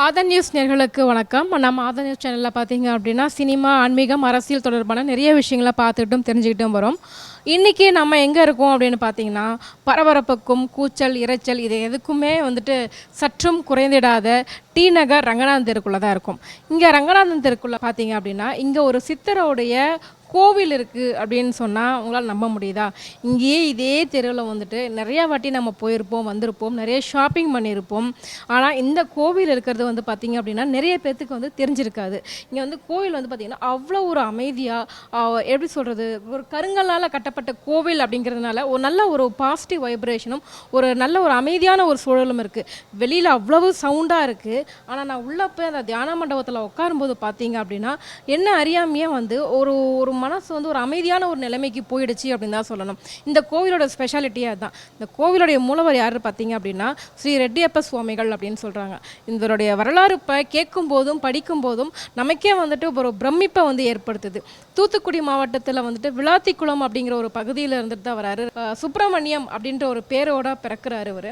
ஆதன் news நேர்களுக்கு வணக்கம். நம்ம ஆதன் நியூஸ் சேனலில் பார்த்தீங்க அப்படின்னா சினிமா ஆன்மீகம் அரசியல் தொடர்பான நிறைய விஷயங்களை பார்த்துக்கிட்டும் தெரிஞ்சுக்கிட்டும் வரும். இன்றைக்கி நம்ம எங்கே இருக்கோம் அப்படின்னு பார்த்தீங்கன்னா பரபரப்புக்கும் கூச்சல் இரைச்சல் இது எதுக்குமே வந்துட்டு சற்றும் குறைந்திடாத டி நகர் ரங்கநாதன் தெருக்குள்ளே தான் இருக்கும். இங்கே ரங்கநாதன் தெருக்குள்ளே பார்த்தீங்க அப்படின்னா இங்கே ஒரு சித்தரோடைய கோவில் இருக்குது அப்படின்னு சொன்னால் உங்களால் நம்ப முடியுதா? இங்கேயே இதே தெருவில் வந்துட்டு நிறையா வாட்டி நம்ம போயிருப்போம் வந்திருப்போம் நிறைய ஷாப்பிங் பண்ணியிருப்போம். ஆனால் இந்த கோவில் இருக்கிறது வந்து பார்த்திங்க அப்படின்னா நிறைய பேர்த்துக்கு வந்து தெரிஞ்சிருக்காது. இங்கே வந்து கோவில் வந்து பார்த்திங்கன்னா அவ்வளோ ஒரு அமைதியாக எப்படி சொல்கிறது ஒரு கருங்கல்லால் கட்டப்பட்ட கோவில் அப்படிங்கிறதுனால ஒரு நல்ல ஒரு பாசிட்டிவ் வைப்ரேஷனும் ஒரு நல்ல ஒரு அமைதியான ஒரு சூழலும் இருக்குது வெளியில் அவ்வளவு சவுண்டாக இருக்குது ஆனால் நான் உள்ளே போய் அந்த தியான மண்டபத்தில் உட்காரும்போது பார்த்தீங்க அப்படின்னா என்ன அறியாமையாக வந்து ஒரு ஒரு மனசு வந்து ஒரு அமைதியான ஒரு நிலைமைக்கு போயிடுச்சு அப்படின்னு தான் சொல்லணும். இந்த கோவிலோட ஸ்பெஷாலிட்டியே அதுதான். இந்த கோவிலுடைய மூலவர் யார் பார்த்தீங்க அப்படின்னா ஸ்ரீ ரெட்டியப்ப சுவாமிகள் அப்படின்னு சொல்கிறாங்க இவருடைய வரலாறு இப்போ கேட்கும் போதும் படிக்கும் போதும் நமக்கே வந்துட்டு ஒரு பிரமிப்பை வந்து ஏற்படுத்துது. தூத்துக்குடி மாவட்டத்தில் வந்துட்டு விளாத்திக்குளம் அப்படிங்கிற ஒரு பகுதியில் இருந்துட்டு தான் வராரு. சுப்பிரமணியம் அப்படின்ற ஒரு பேரோட பிறக்கிறாரு இவர்.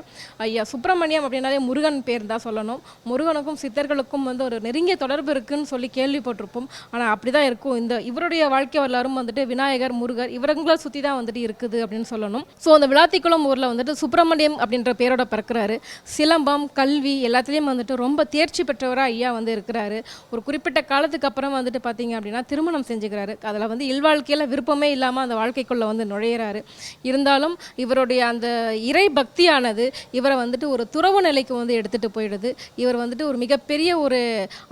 ஐயா சுப்பிரமணியம் அப்படின்னாலே முருகன் பேர் தான் சொல்லணும். முருகனுக்கும் சித்தர்களுக்கும் வந்து ஒரு நெருங்கிய தொடர்பு இருக்குன்னு சொல்லி கேள்விப்பட்டிருப்போம். ஆனால் அப்படி தான் இருக்கும். இந்த இவருடைய வாழ்க்கை வரலாறும் வந்துட்டு விநாயகர் முருகர் இவரங்களை சுற்றி தான் வந்துட்டு இருக்குது அப்படின்னு சொல்லணும். ஸோ அந்த விளாத்திக்குளம் ஊரில் வந்துட்டு சுப்பிரமணியம் அப்படின்ற பேரோட பிறக்கிறாரு. சிலம்பம் கல்வி எல்லாத்துலேயும் வந்துட்டு ரொம்ப தேர்ச்சி பெற்றவராக ஐயா வந்து இருக்கிறாரு. ஒரு குறிப்பிட்ட காலத்துக்கு அப்புறம் வந்துட்டு பார்த்தீங்க அப்படின்னா திருமணம் செஞ்சுக்கிறாரு. அதில் வந்து இல்வாழ்க்கையில் விருப்பமே இல்லாமல் அந்த வாழ்க்கைக்குள்ளே வந்து நுழையிறாரு. இருந்தாலும் இவருடைய அந்த இறை பக்தியானது இவரை வந்துட்டு ஒரு துறவு நிலைக்கு வந்து எடுத்துகிட்டு போயிடுது. இவர் வந்துட்டு ஒரு மிகப்பெரிய ஒரு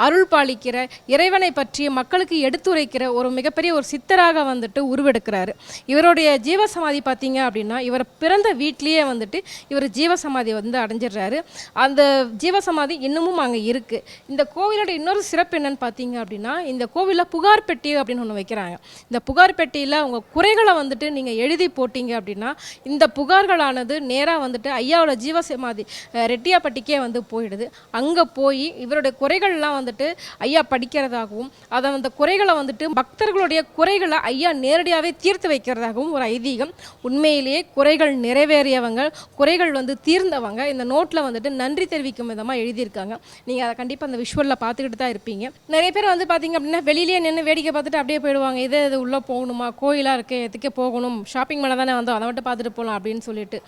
அருள் பாலிக்கிற இறைவனை பற்றி மக்களுக்கு எடுத்துரைக்கிற ஒரு மிகப்பெரிய ஒரு சித்தராக வந்துட்டு உருவெடுக்கிறாரு. இவருடைய ஜீவசமாதி பார்த்தீங்க அப்படின்னா இவர் பிறந்த வீட்லேயே வந்துட்டு இவர் ஜீவசமாதி வந்து அடைஞ்சிடுறாரு. அந்த ஜீவசமாதி இன்னமும் அங்கே இருக்குது இந்த கோவிலோட இன்னொரு சிறப்பு என்னன்னு பார்த்தீங்க அப்படின்னா இந்த கோவிலில் புகார் பெட்டி அப்படின்னு ஒன்று வைக்கிறாங்க. இந்த புகார் பெட்டியில் உங்கள் குறைகளை வந்துட்டு நீங்கள் எழுதி போட்டீங்க அப்படின்னா இந்த புகார்களானது நேராக வந்துட்டு ஐயாவோட ஜீவசமாதி ரெட்டியாப்பட்டிக்கே வந்து போயிடுது. அங்கே போய் இவருடைய குறைகள்லாம் வந்துட்டு ஐயா படிக்கிறதாகவும் அதை அந்த குறைகளை வந்துட்டு பக்தர்களுடைய குறைகளை ஐயா நேரடியாகவே தீர்த்து வைக்கிறதாகவும் ஒரு ஐதீகம். உண்மையிலேயே குறைகள் நிறைவேறியவங்க குறைகள் வந்து தீர்ந்தவங்க இந்த நோட்டில் வந்துட்டு நன்றி தெரிவிக்கும் விதமாக எழுதியிருக்காங்க. நீங்கள் அதை கண்டிப்பாக அந்த விஷுவலில் பார்த்துக்கிட்டு தான் இருப்பீங்க. நிறைய பேர் வந்து பார்த்தீங்க அப்படின்னா வெளியிலேயே நின்று வேடிக்கை பார்த்துட்டு அப்படியே போயிடுவாங்க. இதே இது உள்ளே போகணுமா? கோயிலாக இருக்குது எதுக்கே போகணும்? ஷாப்பிங் மேலே தானே வந்தோம் அதை மட்டும் பார்த்துட்டு போகலாம் அப்படின்னு சொல்லிட்டு.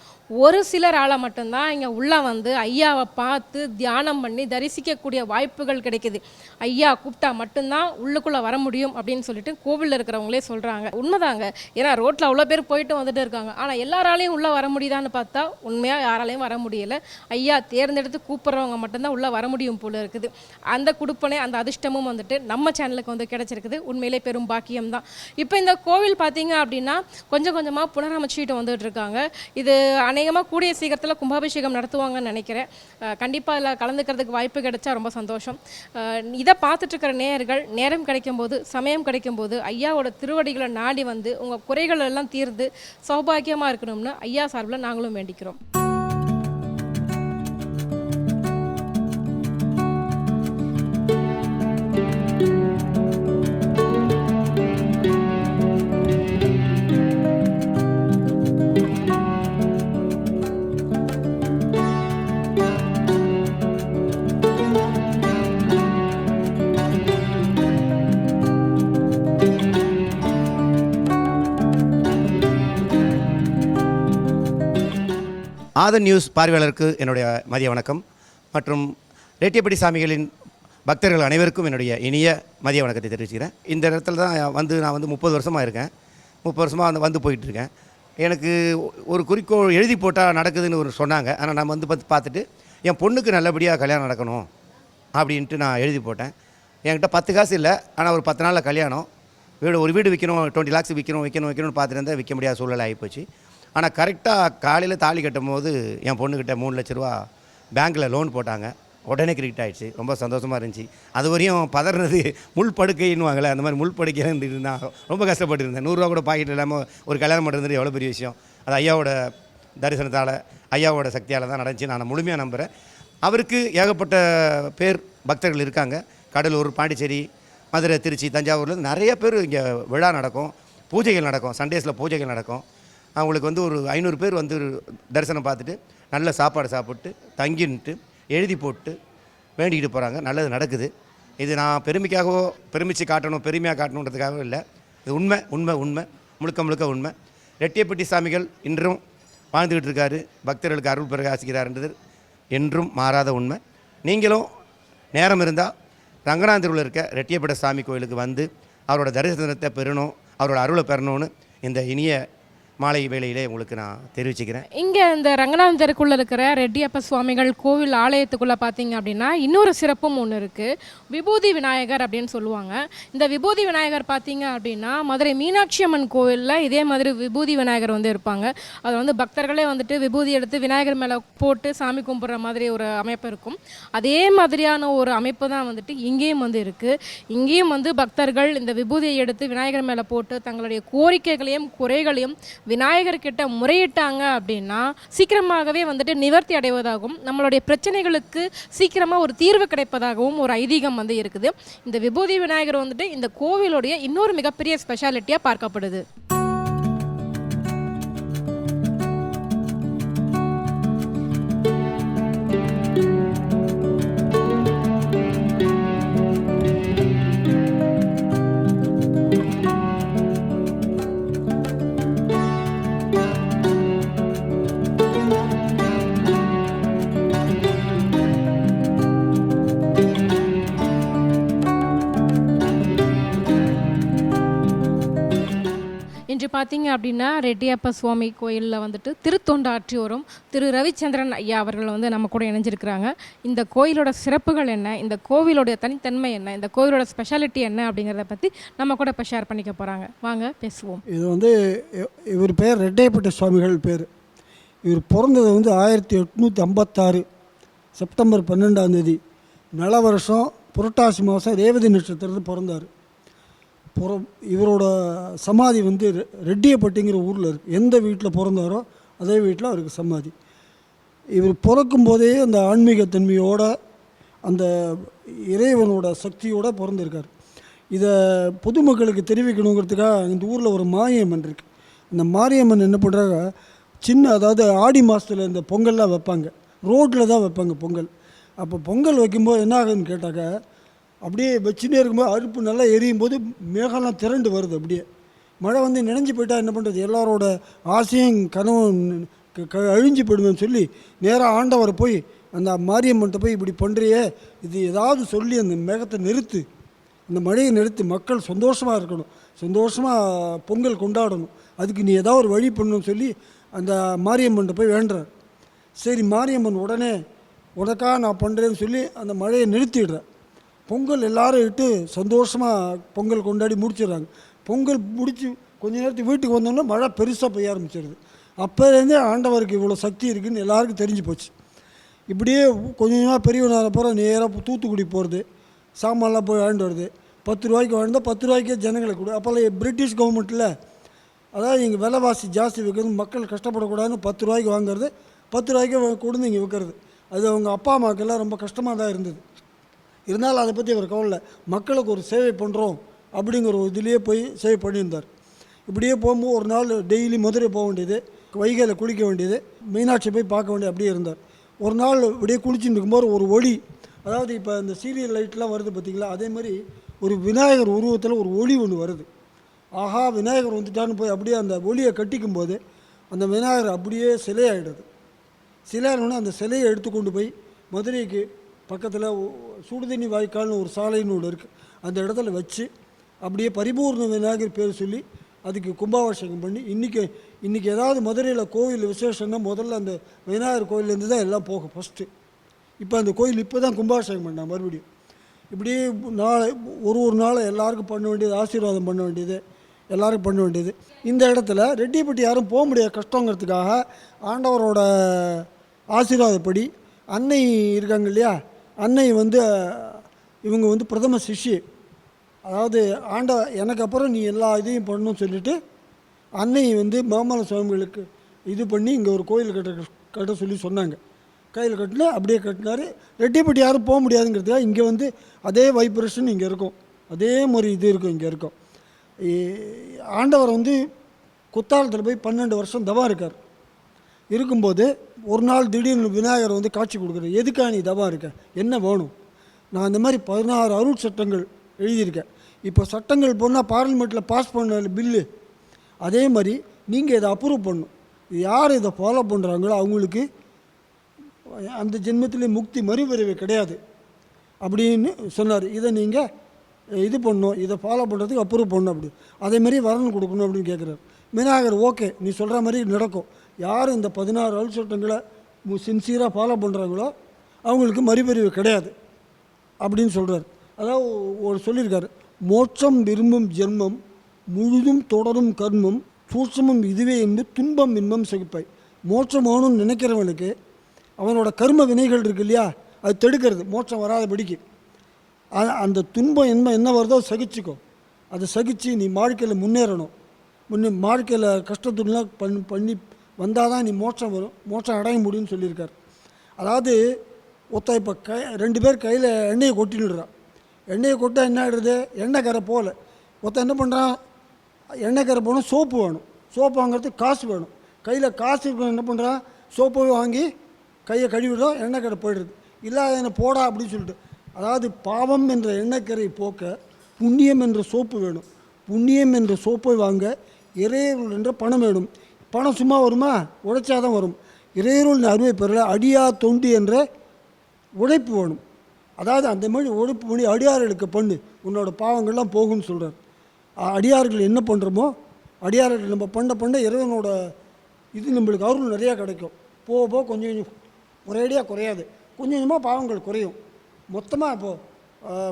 ஒரு சிலரால் மட்டும்தான் இங்கே உள்ளே வந்து ஐயாவை பார்த்து தியானம் பண்ணி தரிசிக்கக்கூடிய வாய்ப்புகள் கிடைக்குது. ஐயா கூப்பிட்டா மட்டும்தான் உள்ளுக்குள்ளே வர முடியும் அப்படின்னு சொல்லிட்டு கோவிலில் இருக்கிறவங்களே சொல்கிறாங்க உண்மைதாங்க. ஏன்னா ரோட்டில் அவ்வளோ பேர் போயிட்டு வந்துட்டு இருக்காங்க. ஆனால் எல்லாராலையும் உள்ளே வர முடியுதான்னு பார்த்தா உண்மையாக யாராலையும் வர முடியல. ஐயா தேர்ந்தெடுத்து கூப்பிட்றவங்க மட்டும்தான் உள்ளே வர முடியும் போல இருக்குது. அந்த குடுப்பனை அந்த அதிர்ஷ்டமும் வந்துட்டு நம்ம சேனலுக்கு வந்து கிடைச்சிருக்குது. உண்மையிலே பெரும் பாக்கியம் தான் இப்போ இந்த கோவில் பார்த்தீங்க அப்படின்னா கொஞ்சம் கொஞ்சமாக புனரமைச்சிட்டு வந்துட்டு இருக்காங்க. இது அநேகமாக கூடிய சீக்கிரத்தில் கும்பாபிஷேகம் நடத்துவாங்கன்னு நினைக்கிறேன். கண்டிப்பாக அதில் கலந்துக்கிறதுக்கு வாய்ப்பு கிடைச்சா ரொம்ப சந்தோஷம். இதை பார்த்துட்டு இருக்கிற நேயர்கள் நேரம் கிடைக்கும் போது சமயம் கிடைக்கும் போது ஐயாவோட திருவடிகளை நாடி வந்து உங்கள் குறைகள் எல்லாம் தீர்ந்து சௌபாகியமாக இருக்கணும்னு ஐயா சார்பில் நாங்களும் வேண்டிக்கிறோம். ஆதன் நியூஸ் பார்வையாளருக்கு என்னுடைய மதிய வணக்கம். மற்றும் ரெட்டியப்படி சாமிகளின் பக்தர்கள் அனைவருக்கும் என்னுடைய இனிய மதிய வணக்கத்தை தெரிவிச்சுக்கிறேன். இந்த இடத்துல தான் வந்து நான் வந்து முப்பது வருஷமாக இருக்கேன். முப்பது வருஷமாக வந்து வந்து போயிட்டுருக்கேன் எனக்கு ஒரு குறிக்கோள் எழுதி போட்டால் நடக்குதுன்னு ஒரு சொன்னாங்க. ஆனால் நான் வந்து பார்த்து பார்த்துட்டு என் பொண்ணுக்கு நல்லபடியாக கல்யாணம் நடக்கணும் அப்படின்ட்டு நான் எழுதி போட்டேன். என்கிட்ட பத்து காசு இல்லை. ஆனால் ஒரு பத்து நாளில் கல்யாணம். வீடு ஒரு வீடு விற்கணும் டுவெண்ட்டி லேக்ஸ் விற்கணும் விற்கணும் விற்கணும்னு பார்த்துட்டு இருந்தால் விற்க முடியாத சூழ்நிலை ஆகிப்போச்சு ஆனால் கரெக்டாக காலையில் தாலி கட்டும் போது என் பொண்ணுக்கிட்ட மூணு லட்ச ரூபா பேங்க்கில் லோன் போட்டாங்க. உடனே கிரெடிட் ஆகிடுச்சு ரொம்ப சந்தோஷமாக இருந்துச்சு. அது வரையும் பதறினது முள் படுக்கைன்னுவாங்களே அந்த மாதிரி முள் படுக்கையில் இருந்தாங்க ரொம்ப கஷ்டப்பட்டு இருந்தேன். நூறுரூவா கூட பாக்கெட் இல்லாமல் ஒரு கல்யாணம் பண்ணுறது எவ்வளோ பெரிய விஷயம். அது ஐயாவோட தரிசனத்தால் ஐயாவோட சக்தியால் தான் நடந்துச்சு. நான் முழுமையாக நம்புகிறேன் அவருக்கு ஏகப்பட்ட பேர் பக்தர்கள் இருக்காங்க. கடலூர் பாண்டிச்சேரி மதுரை திருச்சி தஞ்சாவூரில் நிறைய பேர் இங்கே விழா நடக்கும். பூஜைகள் நடக்கும். சண்டேஸில் பூஜைகள் நடக்கும். அவங்களுக்கு வந்து ஒரு ஐநூறு பேர் வந்து தரிசனம் பார்த்துட்டு நல்ல சாப்பாடு சாப்பிட்டு தங்கின்ட்டு எழுதி போட்டு வேண்டிக்கிட்டு போகிறாங்க நல்லது நடக்குது. இது நான் பெருமைக்காகவோ பெருமிச்சு காட்டணும் பெருமையாக காட்டணுன்றதுக்காகவும் இல்லை. இது உண்மை உண்மை உண்மை. முழுக்க முழுக்க உண்மை. ரெட்டியப்பட்டி சாமிகள் இன்றும் வாழ்ந்துக்கிட்டு இருக்காரு. பக்தர்களுக்கு அருள் பிரகாசிக்கிறார்ன்றது என்றும் மாறாத உண்மை. நீங்களும் நேரம் இருந்தால் ரங்கநாதூரில் இருக்க ரெட்டியப்பட்ட சாமி கோயிலுக்கு வந்து அவரோட தரிசனத்தை பெறணும் அவரோட அருளை பெறணும்னு இந்த இனிய மாலை வேளையிலே உங்களுக்கு நான் தெரிவிச்சுக்கிறேன். இங்கே இந்த ரங்கநாதன் தெருக்குள்ளே இருக்கிற ரெட்டியப்ப சுவாமிகள் கோவில் ஆலயத்துக்குள்ளே பார்த்தீங்க அப்படின்னா இன்னொரு சிறப்பும் ஒன்று இருக்குது விபூதி விநாயகர் அப்படின்னு சொல்லுவாங்க. இந்த விபூதி விநாயகர் பார்த்தீங்க அப்படின்னா மதுரை மீனாட்சி அம்மன் கோவிலில் இதே மாதிரி விபூதி விநாயகர் வந்து இருப்பாங்க. அது வந்து பக்தர்களே வந்துட்டு விபூதி எடுத்து விநாயகர் மேலே போட்டு சாமி கும்பிட்ற மாதிரி ஒரு அமைப்பு இருக்கும். அதே மாதிரியான ஒரு அமைப்பு தான் வந்துட்டு இங்கேயும் வந்து இருக்குது இங்கேயும் வந்து பக்தர்கள் இந்த விபூதியை எடுத்து விநாயகர் மேலே போட்டு தங்களுடைய கோரிக்கைகளையும் குறைகளையும் விநாயகர் கிட்ட முறையிட்டாங்க அப்படின்னா சீக்கிரமாகவே வந்துட்டு நிவர்த்தி அடைவதாகவும் நம்மளுடைய பிரச்சனைகளுக்கு சீக்கிரமாக ஒரு தீர்வு கிடைப்பதாகவும் ஒரு ஐதீகம் வந்து இருக்குது. இந்த விபூதி விநாயகர் வந்துட்டு இந்த கோவிலுடைய இன்னொரு மிகப்பெரிய ஸ்பெஷாலிட்டியாக பார்க்கப்படுது. பார்த்தீங்க அப்படின்னா ரெட்டியப்ப சுவாமி கோயிலில் வந்துட்டு திருத்தொண்டாற்றியோரும் திரு ரவிச்சந்திரன் ஐயா அவர்கள் வந்து நம்ம கூட இணைஞ்சிருக்கிறாங்க. இந்த கோயிலோட சிறப்புகள் என்ன? இந்த கோவிலோட தனித்தன்மை என்ன? இந்த கோவிலோட ஸ்பெஷாலிட்டி என்ன அப்படிங்கிறத பற்றி நம்ம கூட இப்போ ஷேர் பண்ணிக்க போகிறாங்க வாங்க பேசுவோம். இது வந்து இவர் பேர் ரெட்டையப்பட்ட சுவாமிகள் பேர். இவர் பிறந்தது வந்து ஆயிரத்தி எட்நூற்றி ஐம்பத்தாறு செப்டம்பர் பன்னெண்டாம் தேதி. நல வருஷம் புரட்டாசி மாதம் ரேவதி நட்சத்திரத்தில் பிறந்தார். புற இவரோட சமாதி வந்து ரெ- ரெட்டியப்பட்டிங்கிற ஊரில் இருக்குது எந்த வீட்டில் பிறந்தாரோ அதே வீட்டில் அவருக்கு சமாதி. இவர் பிறக்கும் போதே அந்த ஆன்மீகத்தன்மையோட அந்த இறைவனோட சக்தியோடு பிறந்திருக்கார். இதை பொதுமக்களுக்கு தெரிவிக்கணுங்கிறதுக்காக இந்த ஊரில் ஒரு மாரியம்மன் இருக்கு. இந்த மாரியம்மன் என்ன பண்ணுறாங்க சின்ன அதாவது ஆடி மாதத்தில் இந்த பொங்கல்லாம் வைப்பாங்க. ரோட்டில் தான் வைப்பாங்க பொங்கல். அப்போ பொங்கல் வைக்கும்போது என்ன ஆகுதுன்னு கேட்டாக்க அப்படியே வச்சுன்னே இருக்கும்போது அறுப்பு நல்லா எரியும் போது மேகம்லாம் திரண்டு வருது அப்படியே. மழை வந்து நினைஞ்சு போயிட்டா என்ன பண்ணுறது எல்லாரோட ஆசையும் கனவும் க- க- அழிஞ்சு போயிடுவேன்னு சொல்லி நேராக ஆண்டவரை போய் அந்த மாரியம்மன்ட்ட போய் இப்படி பண்ணுறியே இது ஏதாவது சொல்லி அந்த மேகத்தை நிறுத்து. அந்த மழையை நிறுத்தி. மக்கள் சந்தோஷமாக இருக்கணும். சந்தோஷமாக பொங்கல் கொண்டாடணும். அதுக்கு நீ ஏதாவது ஒரு வழி பண்ணணும்னு சொல்லி அந்த மாரியம்மன்ட்ட போய் வேண்டுறார். சரி மாரியம்மன் உடனே உனக்கா நான் பண்ணுறேன்னு சொல்லி அந்த மழையை நிறுத்திடுறேன் பொங்கல் எல்லாரும் இட்டு சந்தோஷமாக பொங்கல் கொண்டாடி முடிச்சிடுறாங்க. பொங்கல் முடித்து கொஞ்ச நேரத்துக்கு வீட்டுக்கு வந்தோன்னே மழை பெருசாக பெய்ய ஆரம்பிச்சிடுது அப்போலேருந்தே ஆண்டவருக்கு இவ்வளோ சக்தி இருக்குன்னு எல்லாருக்கும் தெரிஞ்சு போச்சு. இப்படியே கொஞ்சமாக பெரியவனால போகிற நேராக தூத்துக்குடி போகிறது சாமான்லாம் போய் வாங்கிட்டு வருது பத்து ரூபாய்க்கு வாழ்ந்தால் பத்து ரூபாய்க்கே ஜனங்களை கொடு. அப்போல்லாம் பிரிட்டிஷ் கவர்மெண்ட்டில் அதாவது இங்கே விலைவாசி ஜாஸ்தி விற்கிறது மக்கள் கஷ்டப்படக்கூடாதுன்னு பத்து ரூபாய்க்கு வாங்குறது பத்து ரூபாய்க்கு கொடுந்து இங்கே விற்கிறது. அது அவங்க அப்பா அம்மாக்கெல்லாம் ரொம்ப கஷ்டமாக தான் இருந்தது. இருந்தாலும் அதை பற்றி அவர் கவலை மக்களுக்கு ஒரு சேவை பண்ணுறோம் அப்படிங்கிற ஒரு இதுலேயே போய் சேவை பண்ணியிருந்தார். இப்படியே போகும்போது ஒரு நாள் டெய்லி மதுரை போக வேண்டியது வைகையில் குளிக்க வேண்டியது மீனாட்சி போய் பார்க்க வேண்டியது அப்படியே இருந்தார். ஒரு நாள் இப்படியே குளிச்சுட்டு இருக்கும்போது ஒரு ஒளி அதாவது இப்போ இந்த சீரியல் லைட்லாம் வருது பார்த்திங்களா அதே மாதிரி ஒரு விநாயகர் உருவத்தில் ஒரு ஒளி ஒன்று வருது. ஆஹா விநாயகர் வந்துட்டான்னு போய் அப்படியே அந்த ஒளியை கட்டிக்கும் போது அந்த விநாயகர் அப்படியே சிலையாயிடுது. சிலையானோடனே அந்த சிலையை எடுத்துக்கொண்டு போய் மதுரைக்கு பக்கத்தில் சுடுதண்ணி வாய்க்கால்னு ஒரு சாலைன்னு ஒன்று இருக்குது அந்த இடத்துல வச்சு அப்படியே பரிபூர்ண விநாயகர் பேர் சொல்லி அதுக்கு கும்பாபிஷேகம் பண்ணி இன்றைக்கி இன்றைக்கி ஏதாவது மதுரையில் கோவில் விசேஷம்னா முதல்ல அந்த விநாயகர் கோயிலேருந்து தான் எல்லாம் போகும் ஃபஸ்ட்டு இப்போ அந்த கோயில் இப்போ தான் கும்பாபிஷேகம் பண்ணாங்க மறுபடியும். இப்படியே நாளை ஒரு ஒரு நாளை எல்லாருக்கும் பண்ண வேண்டியது ஆசீர்வாதம் பண்ண வேண்டியது எல்லாருக்கும் பண்ண வேண்டியது. இந்த இடத்துல ரெட்டிப்பட்டி யாரும் போக முடியாது கஷ்டங்கிறதுக்காக ஆண்டவரோட ஆசீர்வாதப்படி அன்னை இருக்காங்க இல்லையா? அன்னை வந்து இவங்க வந்து பிரதம சிஷி அதாவது ஆண்ட எனக்கு அப்புறம் நீ எல்லா இதையும் பண்ணணும்னு சொல்லிட்டு அன்னை வந்து மாமல்ல சுவாமிகளுக்கு இது பண்ணி இங்கே ஒரு கோயில் கட்ட கட்ட சொல்லி சொன்னாங்க. கையில் கட்டினா அப்படியே கட்டினார். ரெட்டிப்பட்டி யாரும் போக முடியாதுங்கிறதுக்காக இங்கே வந்து அதே வைப்ரேஷன் இங்கே இருக்கும். அதே மாதிரி இது இருக்கும் இங்கே இருக்கும். ஆண்டவர் வந்து குத்தாலத்தில் போய் பன்னெண்டு வருஷம் தவா இருக்கார். இருக்கும்போது ஒரு நாள் திடீர்னு விநாயகர் வந்து காட்சி கொடுக்குறது எதுக்காக நீ தவா இருக்க? என்ன வேணும்? நான் இந்த மாதிரி பதினாறு அருள் சட்டங்கள் எழுதியிருக்கேன். இப்போ சட்டங்கள் போனால் பார்லிமெண்ட்டில் பாஸ் பண்ண பில்லு. அதே மாதிரி நீங்கள் இதை அப்ரூவ் பண்ணும் இது யார் இதை ஃபாலோ பண்ணுறாங்களோ அவங்களுக்கு அந்த ஜென்மத்திலே முக்தி மறுபிறவி கிடையாது அப்படின்னு சொன்னார். இதை நீங்கள் இது பண்ணணும். இதை ஃபாலோ பண்ணுறதுக்கு அப்ரூவ் பண்ணணும். அப்படி. அதே மாதிரி கொடுக்கணும் அப்படின்னு கேட்குறாரு விநாயகர் ஓகே. நீ சொல்கிற மாதிரி நடக்கும். யார் இந்த பதினாறு அல் சட்டங்களை சின்சியராக ஃபாலோ பண்ணுறாங்களோ அவங்களுக்கு மறுபறிவு கிடையாது அப்படின்னு சொல்கிறார் அதாவது ஒரு சொல்லியிருக்காரு மோட்சம் விரும்பும் ஜென்மம் முழுதும் தொடரும் கர்மம் சூட்சமும் இதுவே என்று துன்பம் இன்பம் சகிப்பை மோட்சம் வேணும்னு நினைக்கிறவனுக்கு அவனோட கர்ம வினைகள் இருக்கு இல்லையா அது தடுக்கிறது மோட்சம் வராதபடிக்கு அது அந்த துன்பம் என்ன என்ன வருதோ சகிச்சுக்கோ. அதை சகித்து நீ வாழ்க்கையில் முன்னேறணும். முன்னே வாழ்க்கையில் கஷ்டத்துலாம் பண்ணி பண்ணி வந்தால் தான் நீ மோட்சம் வரும் மோட்சம் அடைய முடியும்னு சொல்லியிருக்கார். அதாவது ஒருத்தன் இப்போ கை ரெண்டு பேர் கையில் எண்ணெயை கொட்டினுடுறான் எண்ணெயை கொட்டால் என்ன ஆகிடுது எண்ணெய் கரை போகல. ஒருத்தன் என்ன பண்ணுறான் எண்ணெய் கரை போகணும் சோப்பு வேணும். சோப்பு வாங்குறதுக்கு காசு வேணும். கையில் காசு இருக்கணும் என்ன பண்ணுறான் சோப்பு வாங்கி கையை கழுவிடும் எண்ணெய் கரை போயிடுது. இல்லாத என்ன போடா அப்படின்னு சொல்லிட்டு. அதாவது பாவம் என்ற எண்ணெய்க்கரை போக்க புண்ணியம் என்ற சோப்பு வேணும். புண்ணியம் என்ற சோப்பை வாங்க இறையருள் என்ற பணம் வேணும். பணம் சும்மா வருமா? உழைச்சாதான் வரும். இறையருள் அருமை பெறல அடியா தொண்டு என்ற உழைப்பு வேணும். அதாவது அந்த மாதிரி உழைப்பு பண்ணி அடியார்களுக்கு பண்ணு. உன்னோட பாவங்கள்லாம் போகும்னு சொல்கிறார் அடியார்கள் என்ன பண்ணுறோமோ அடியார்கள் நம்ம பண்ண பண்ண இறைவனோட இது நம்மளுக்கு அருள் நிறையா கிடைக்கும். போக போக கொஞ்சம் கொஞ்சம் ஒரேடியாக குறையாது. கொஞ்சம் கொஞ்சமாக பாவங்கள் குறையும். மொத்தமாக இப்போது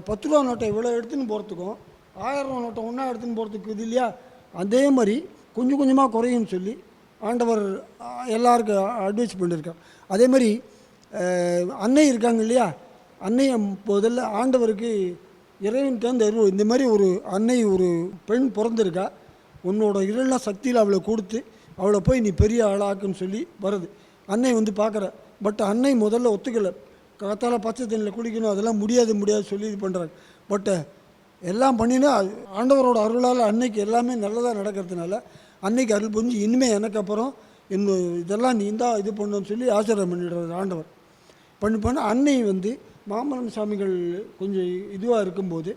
பத்து ரூபா நோட்டை இவ்வளோ எடுத்துன்னு போகிறதுக்கும் ஆயிரம் ரூபா நோட்டை ஒன்றா எடுத்துன்னு போகிறதுக்கு இது இல்லையா? அதே மாதிரி கொஞ்சம் கொஞ்சமாக குறையும்னு சொல்லி ஆண்டவர் எல்லாருக்கும் அட்வைஸ் பண்ணியிருக்கார் அதே மாதிரி அன்னை இருக்காங்க இல்லையா? அன்னையை முதல்ல ஆண்டவருக்கு இறைவன்கிட்ட அந்த இந்த மாதிரி ஒரு அன்னை ஒரு பெண் பிறந்திருக்கா. உன்னோட இருள சக்தியில் அவளை கொடுத்து அவளை போய் நீ பெரிய ஆளாக்குன்னு சொல்லி வருது. அன்னை வந்து பார்க்குற. பட் அன்னை முதல்ல ஒத்துக்கலை. காத்தால பச்சை தண்ணியில் குளிக்கணும் அதெல்லாம் முடியாது முடியாது சொல்லி இது பண்ணுறாங்க பட்டு எல்லாம் பண்ணினா ஆண்டவரோட அருளால் அன்னைக்கு எல்லாமே நல்லதாக நடக்கிறதுனால அன்னைக்கு அருள் புரிஞ்சு இனிமேல் எனக்கு அப்புறம் இன்னும் இதெல்லாம் நீ தான் இது பண்ணணும்னு சொல்லி ஆசீர்வாதம் பண்ணிடுறாரு ஆண்டவர். பண்ணி பண்ண அன்னை வந்து மாமல்லம் சாமிகள் கொஞ்சம் இதுவாக இருக்கும்போது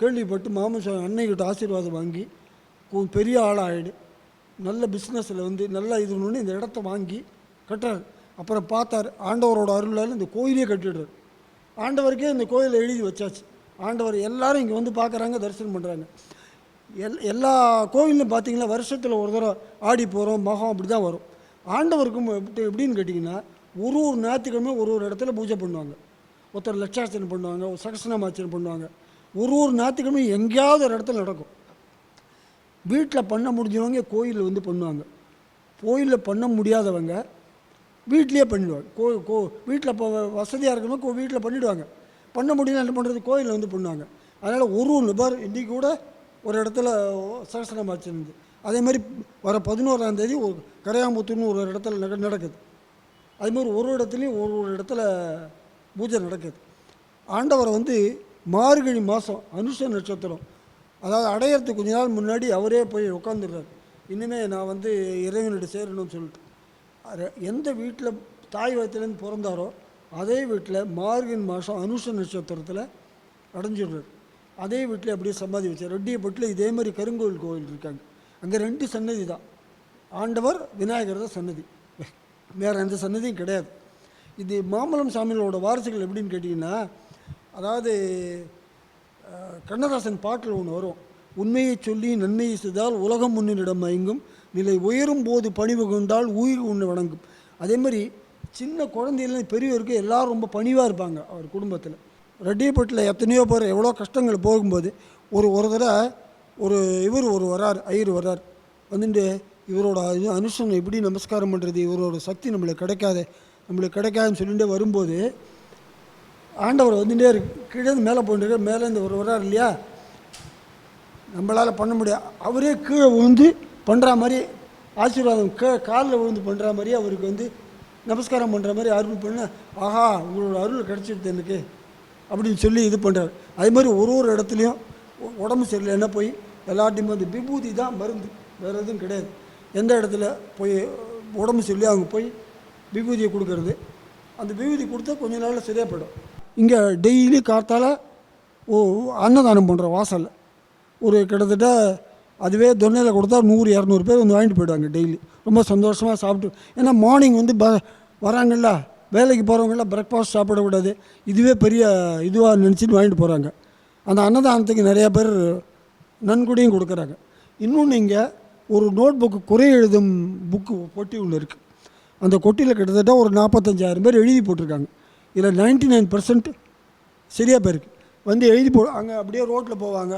கேள்விப்பட்டு மாமன் சாமி அன்னைக்கிட்ட ஆசீர்வாதம் வாங்கி பெரிய ஆளாகிடு நல்ல பிஸ்னஸில் வந்து நல்லா இது பண்ணி இந்த இடத்த வாங்கி கட்டுறாரு. அப்புறம் பார்த்தார் ஆண்டவரோட அருளால் இந்த கோயிலே கட்டிடுறார். ஆண்டவருக்கே இந்த கோயிலை எழுதி வச்சாச்சு. ஆண்டவர் எல்லாரும் இங்கே வந்து பார்க்குறாங்க தரிசனம் பண்ணுறாங்க எல் எல்லா கோவிலும் பார்த்திங்கன்னா வருஷத்தில் ஒரு தடவை ஆடி போகிறோம் மகம் அப்படி தான் வரும். ஆண்டவருக்கும் எப்படி எப்படின்னு கேட்டிங்கன்னா ஒரு ஒரு ஞாயிற்றுக்கிழமை ஒரு ஒரு இடத்துல பூஜை பண்ணுவாங்க. ஒருத்தர் லட்சார்ச்சனை பண்ணுவாங்க ஒரு சகசனமாச்சனை பண்ணுவாங்க. ஒரு ஒரு ஞாயிற்றுக்கிழமை எங்கேயாவது ஒரு இடத்துல நடக்கும். வீட்டில் பண்ண முடிஞ்சவங்க கோயிலில் வந்து பண்ணுவாங்க. கோயிலில் பண்ண முடியாதவங்க வீட்லேயே பண்ணிடுவாங்க. கோ கோ வீட்டில் இப்போ வசதியாக இருக்கணும் கோ வீட்டில் பண்ணிவிடுவாங்க பண்ண முடியல என்ன பண்ணுறது கோயிலில் வந்து பண்ணுவாங்க. அதனால் ஒரு ஒரு நபர் இன்றைக்கி கூட ஒரு இடத்துல சரசனம் வச்சுருந்து அதே மாதிரி வர பதினோராம் தேதி ஒரு கரையாம்புத்தூர்னு ஒரு இடத்துல நட நடக்குது. அதுமாதிரி ஒரு இடத்துலையும் ஒரு ஒரு இடத்துல பூஜை நடக்குது. ஆண்டவரை வந்து மார்கழி மாதம் அனுஷ நட்சத்திரம் அதாவது அடையறதுக்கு கொஞ்ச நாள் முன்னாடி அவரே போய் உட்காந்துடுறாரு இனிமேல் நான் வந்து இறைவனோட சேரணும்னு சொல்லிட்டு. எந்த வீட்டில் தாய் வயத்துலேருந்து பிறந்தாரோ அதே வீட்டில் மார்கழி மாதம் அனுஷ நட்சத்திரத்தில் அடைஞ்சிடுறாரு. அதே வீட்டில் அப்படியே சமாதி வச்சார் ரெட்டியப்பட்டில் இதே மாதிரி கருங்கோவில் கோவில் இருக்காங்க. அங்கே ரெண்டு சன்னதி தான். ஆண்டவர் விநாயகர் தான் சன்னதி. வேறு எந்த சன்னதியும் கிடையாது. இது மாமலம் சாமிகளோட வாரிசுகள் எப்படின்னு கேட்டிங்கன்னா அதாவது கண்ணதாசன் பாட்டில் ஒன்று வரும். உண்மையை சொல்லி நன்மையை செய்தால் உலகம் முன்னிடம் மயங்கும். நிலை உயரும் போது பணிவு கொண்டால் உயிர் ஒன்று வணங்கும். அதே மாதிரி சின்ன குழந்தையிலேருந்து பெரியவருக்கு எல்லோரும் ரொம்ப பணிவாக இருப்பாங்க. அவர் குடும்பத்தில். ரெட்டியப்பட்டில் எத்தனையோ பேர் எவ்வளோ கஷ்டங்கள் போகும்போது ஒரு ஒரு தடவை ஒரு இவர் ஒரு வரார் ஐயர் வரார். வந்துட்டு இவரோட இது அனுஷன் எப்படி நமஸ்காரம் பண்ணுறது இவரோட சக்தி நம்மளுக்கு கிடைக்காது நம்மளுக்கு கிடைக்காதுன்னு சொல்லிட்டு வரும்போது ஆண்டவர் வந்துட்டே இருக்கு கீழே இருந்து மேலே போயிட்டு மேலேருந்து ஒரு வரார் இல்லையா? நம்மளால் பண்ண முடியாது. அவரே கீழே விழுந்து பண்ணுற மாதிரி ஆசீர்வாதம் கே காலில் விழுந்து பண்ணுற மாதிரி அவருக்கு வந்து நமஸ்காரம் பண்ணுற மாதிரி அருள் பண்ண ஆஹா உங்களோட அருள் கிடச்சிடுது எனக்கு. அப்படின்னு சொல்லி இது பண்ணுறாரு அதே மாதிரி ஒரு ஒரு இடத்துலையும் உடம்பு சரியில்லைன்னா போய் எல்லாட்டையும் வந்து விபூதி தான் மருந்து வேறு எதுவும் கிடையாது. எந்த இடத்துல போய் உடம்பு சொல்லி அவங்க போய் விபூதியை கொடுக்கறது. அந்த விபூதி கொடுத்தா கொஞ்ச நாளில் சரியாக போயிடும். இங்கே டெய்லி காற்றால் ஓ அன்னதானம் பண்ணுறோம் வாசலில். ஒரு கிட்டத்தட்ட அதுவே தொன்னையில் கொடுத்தா நூறு இரநூறு பேர் வந்து வாங்கிட்டு போயிடுவாங்க டெய்லி. ரொம்ப சந்தோஷமாக சாப்பிட்டு. ஏன்னா மார்னிங் வந்து ப வராங்கல்ல. வேலைக்கு போகிறவங்களாம் பிரேக்ஃபாஸ்ட் சாப்பிடக்கூடாது. இதுவே பெரிய இதுவாக நினச்சிட்டு வாங்கிட்டு போகிறாங்க அந்த அன்னதானத்துக்கு நிறையா பேர் நன்கொடையும் கொடுக்குறாங்க. இன்னொன்று இங்கே ஒரு நோட் புக்கு குறை எழுதும் புக்கு பொட்டி ஒன்று இருக்குது அந்த கொட்டியில் கிட்டத்தட்ட ஒரு நாற்பத்தஞ்சாயிரம் பேர் எழுதி போட்டிருக்காங்க. இதில் நைன்டி நைன் பர்சன்ட் சரியாக போயிருக்கு. வந்து எழுதி போ அங்கே அப்படியே ரோட்டில் போவாங்க.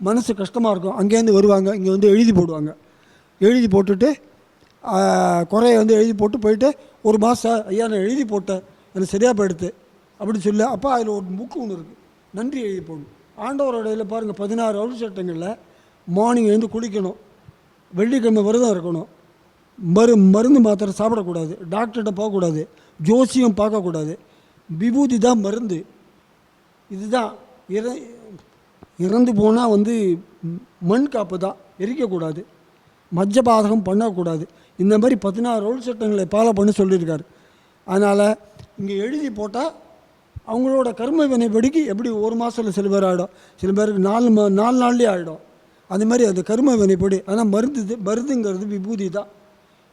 மனசு கஷ்டமாக இருக்கும். அங்கேருந்து வருவாங்க. இங்கே வந்து எழுதி போடுவாங்க. எழுதி போட்டுட்டு குறையை வந்து எழுதி போட்டு போயிட்டு ஒரு மாதம் ஐயா நான் எழுதி போட்டேன். எனக்கு சரியாக போயிடுது. அப்படின்னு சொல்லி. அப்போ அதில் ஒரு புக்கு ஒன்று இருக்குது நன்றி எழுதி போடணும் ஆண்டவரோட இதில் பாருங்கள் பதினாறு அருள் சட்டங்களில் மார்னிங் எழுந்து குளிக்கணும். வெள்ளிக்கிழமை விரதம் இருக்கணும். மரு மருந்து மாத்திரை சாப்பிடக்கூடாது. டாக்டர்கிட்ட போகக்கூடாது. ஜோசியம் பார்க்கக்கூடாது. விபூதி தான் மருந்து. இதுதான். இற இறந்து போனால் வந்து மண் காப்பு தான். எரிக்கக்கூடாது. மஜ்ஜபாதகம் பண்ணக்கூடாது. இந்த மாதிரி பதினாறு ரூல் சட்டங்களை ஃபாலோ பண்ணி சொல்லியிருக்காரு. அதனால் இங்கே எழுதி போட்டால் அவங்களோட கர்ம வினைப்படிக்கு எப்படி ஒரு மாதத்தில் சில பேர் ஆகிடும் சில பேருக்கு நாலு மா நாலு நாள்லேயே ஆகிடும் அந்த மாதிரி அந்த கர்ம வினைப்படி. ஆனால் மருந்து மருந்துங்கிறது விபூதி தான்.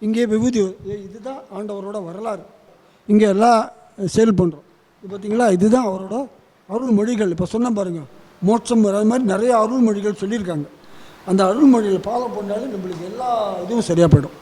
இங்கே விபூதி இதுதான் ஆண்டவரோட வரலாறு. இங்கே எல்லாம் சேல் பண்ணுறோம் இது பார்த்தீங்களா இதுதான் அவரோட அருள்மொழிகள். இப்போ சொன்ன பாருங்கள் மோட்சம் அது மாதிரி நிறைய அருள்மொழிகள் சொல்லியிருக்காங்க. அந்த அருள்மொழிகளை ஃபாலோ பண்ணாலும் நம்மளுக்கு எல்லா இதுவும் சரியாக போயிடும்.